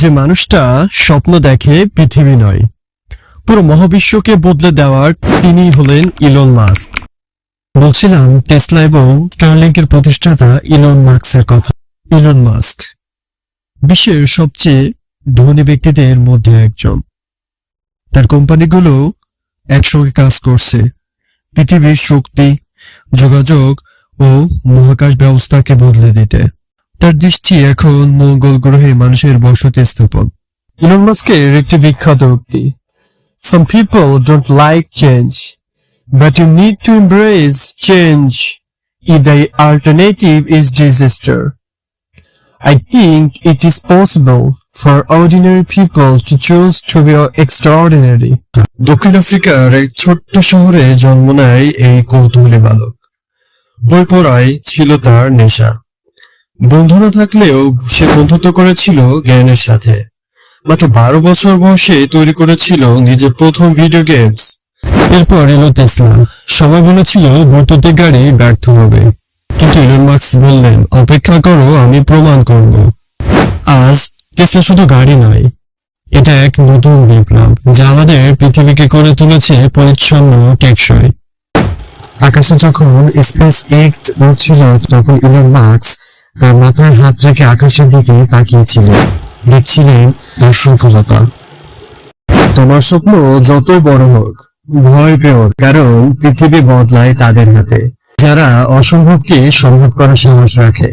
যে মানুষটা স্বপ্ন দেখে পৃথিবী নয়, পুরো মহাবিশ্বকে বদলে দেওয়ার তিনি হলেন ইলন মাস্ক। বলছিলাম, টেসলা এবং স্টারলিংকের প্রতিষ্ঠাতা ইলন মাস্কের কথা। ইলন মাস্ক, বিশ্বের সবচেয়ে ধনী ব্যক্তিদের মধ্যে একজন। তার কোম্পানিগুলো একসঙ্গে কাজ করছে। পৃথিবীর শক্তি, যোগাযোগ ও মহাকাশ ব্যবস্থাকে বদলে দিতে। তার দৃষ্টি এখন মঙ্গল গ্রহে মানুষের বসতি স্থাপন ইলন মাস্কের একটি বিখ্যাত উক্তি Some people don't like change, but you need to embrace change if the alternative is disaster. I think it is possible for ordinary people to choose to be extraordinary. দক্ষিণ আফ্রিকার এক ছোট্ট শহরে জন্ম নেয় এই কৌতূহলী বালক বই পড়াই ছিল তার নেশা বন্ধু না থাকলেও সে বন্ধুত্ব করেছিল জ্ঞানের সাথে। মাত্র বারো বছর বয়সে তৈরি করেছিল নিজের প্রথম ভিডিও গেমস। এরপর এলো টেসলা। সবাই বলেছিল বৈদ্যুতিক গাড়ি ব্যর্থ হবে। কিন্তু ইলন মার্কস বললেন, অপেক্ষা করো, আমি প্রমাণ করব। আজ টেসলা শুধু গাড়ি নয়, এটা এক নতুন বিপ্লব, যা আমাদের পৃথিবীকে করে তুলেছে পরিচ্ছন্ন টেকসই। আকাশে যখন স্পেস এক্স উঠছিল তখন ইলন মার্কস তার মাথায় হাত রেখে আকাশের দিকে তাকিয়েছিলেন। দেখছিলেন তার সফলতা তোমার স্বপ্ন যত বড় হোক, ভয় পেও কারণ পৃথিবী বদলায় তাদের হাতে। যারা অসম্ভবকে সম্ভব করার সাহস রাখে।